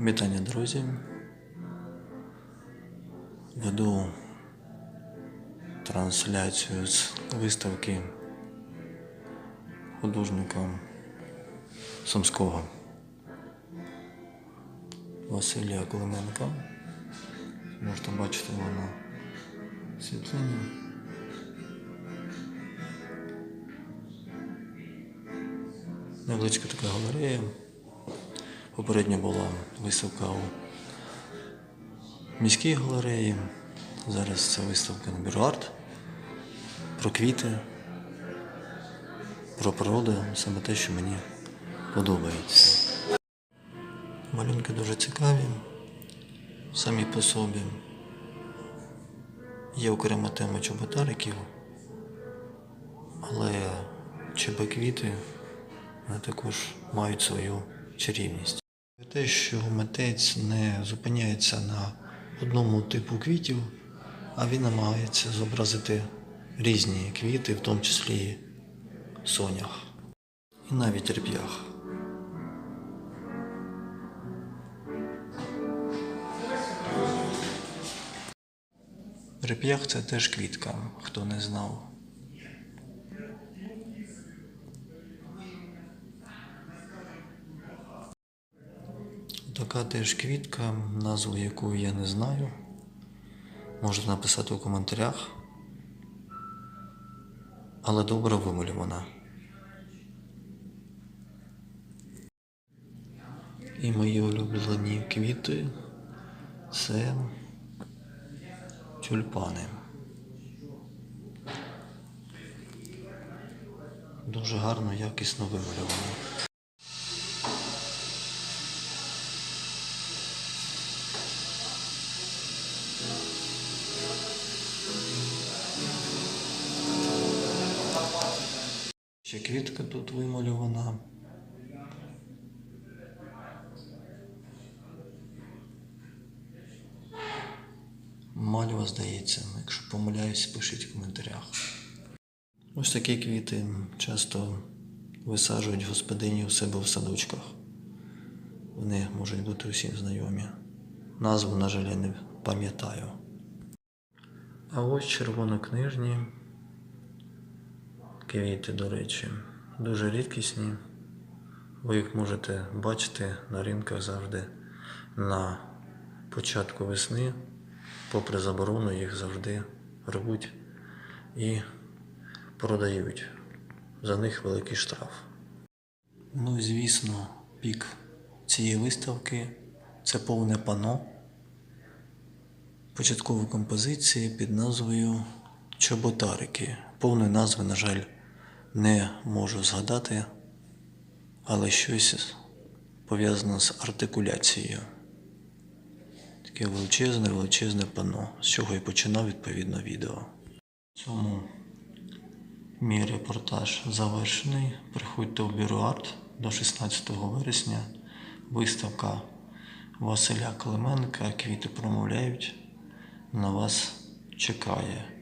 Вітання, друзі. Веду трансляцію з виставки художника Сумського Василія Клименка. Можете бачити його на світлині. Невеличка така галерея. Попередньо була виставка у міській галереї. Зараз це виставка на Бюроарт. Про квіти, про природу, саме те, що мені подобається. Малюнки дуже цікаві, самі по собі. Є окрема тема чоботариків, але чебоквіти вони також мають свою чарівність. Те, що митець не зупиняється на одному типу квітів, а він намагається зобразити різні квіти, в тому числі сонях і навіть реп'ях. Реп'ях це теж квітка, хто не знав. Така теж квітка, назву якої я не знаю. Можете написати у коментарях. Але добре вималювана. І мої улюблені квіти це тюльпани. Дуже гарно, якісно вимальовані. Ще квітка тут вимальована. Мальва, здається, якщо помиляюсь, пишіть в коментарях. Ось такі квіти часто висаджують господині у себе в садочках. Вони можуть бути усім знайомі. Назву, на жаль, я не пам'ятаю. А ось червонокнижні квіти, до речі, дуже рідкісні. Ви їх можете бачити на ринках завжди на початку весни. Попри заборону, їх завжди рвуть і продають. За них великий штраф. Ну і звісно, пік цієї виставки це повне пано початкової композиції під назвою Чоботарики. Повної назви, на жаль, не можу згадати, але щось пов'язане з артикуляцією. Таке величезне, величезне пано, з чого і починав відповідно відео. В цьому мій репортаж завершений. Приходьте в бюро арт до 16 вересня. Виставка Василя Клименка. Квіти промовляють. На вас чекає.